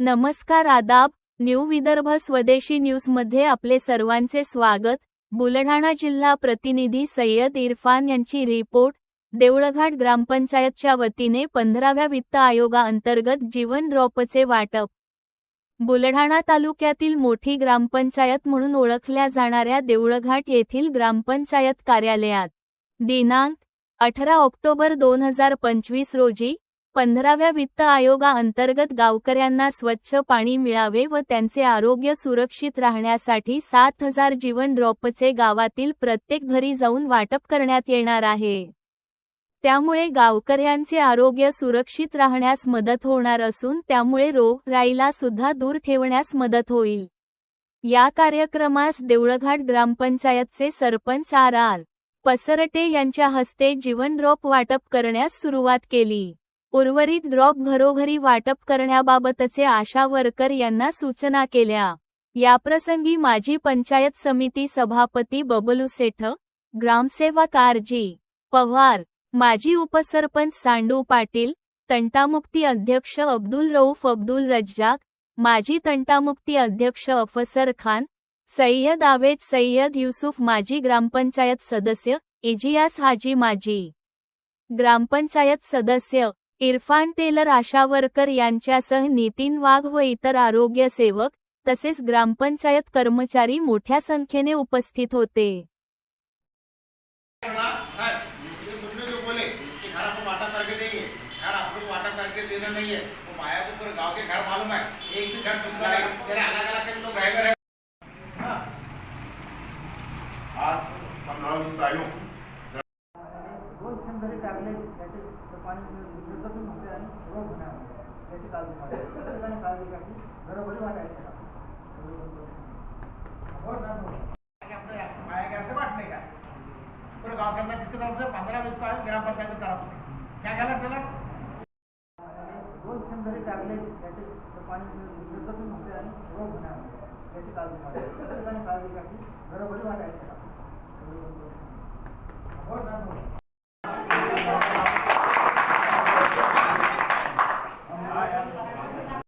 नमस्कार आदाब न्यू विदर्भ स्वदेशी न्यूजमध्ये आपले सर्वांचे स्वागत. बुलढाणा जिल्हा प्रतिनिधी सय्यद इरफान यांची रिपोर्ट. देवळघाट ग्रामपंचायतच्या वतीने पंधराव्या वित्त आयोगाअंतर्गत जीवन ड्रॉपचे वाटप. बुलढाणा तालुक्यातील मोठी ग्रामपंचायत म्हणून ओळखल्या जाणाऱ्या देवळघाट येथील ग्रामपंचायत कार्यालयात दिनांक अठरा ऑक्टोबर दोन हजार पंचवीस रोजी पंधराव्या वित्त आयोगाअंतर्गत गावकऱ्यांना स्वच्छ पाणी मिळावे व त्यांचे आरोग्य सुरक्षित राहण्यासाठी सात हजार जीवन ड्रॉपचे गावातील प्रत्येक घरी जाऊन वाटप करण्यात येणार आहे. त्यामुळे गावकऱ्यांचे आरोग्य सुरक्षित राहण्यास मदत होणार असून त्यामुळे रोगराईला सुद्धा दूर ठेवण्यास मदत होईल. या कार्यक्रमास देवळघाट ग्रामपंचायतचे सरपंच आर आर पसरटे यांच्या हस्ते जीवन ड्रॉप वाटप करण्यास सुरुवात केली. उर्वरित ड्रॉप घरोघरी वाटप करण्याबाबतचे आशा वर्कर यांना सूचना केल्या. याप्रसंगी माजी पंचायत समिती सभापती बबलू सेठ ग्रामसेवक आरजी पवार माजी उपसरपंच सांडू पाटील तंटामुक्ती अध्यक्ष अब्दुल रऊफ अब्दुल रज्जाक माजी तंटामुक्ती अध्यक्ष अफसर खान सय्यद आवेद सय्यद युसुफ माजी ग्रामपंचायत सदस्य इजियास हाजी माजी. ग्रामपंचायत सदस्य इरफान टेलर आशा वर्कर यांच्यासह नितीन वाघ व इतर आरोग्य सेवक तसेच ग्रामपंचायत कर्मचारी मोठ्या संख्येने उपस्थित होते. करके देना नहीं है। वो माया को पूरे गाँव के घर मालूम है। एक भी घर चुनता हाँ। तो है। तेरे अलग अलग के तो ड्राइवर है। आज हम लोग आयु पूरे गाँव के अंदर जिसके तरफ़ से पंद्रह बजता तो है ग्राम पंचायत की तरफ़ से। क्या कहना चला दोन जरी टाकले त्याचे पाणी विसर्जन होते आणि रोग होणार? नाही. याची काळजी घ्या. प्रत्येकाने काळजी घ्या. की घरोघरी वाटायचं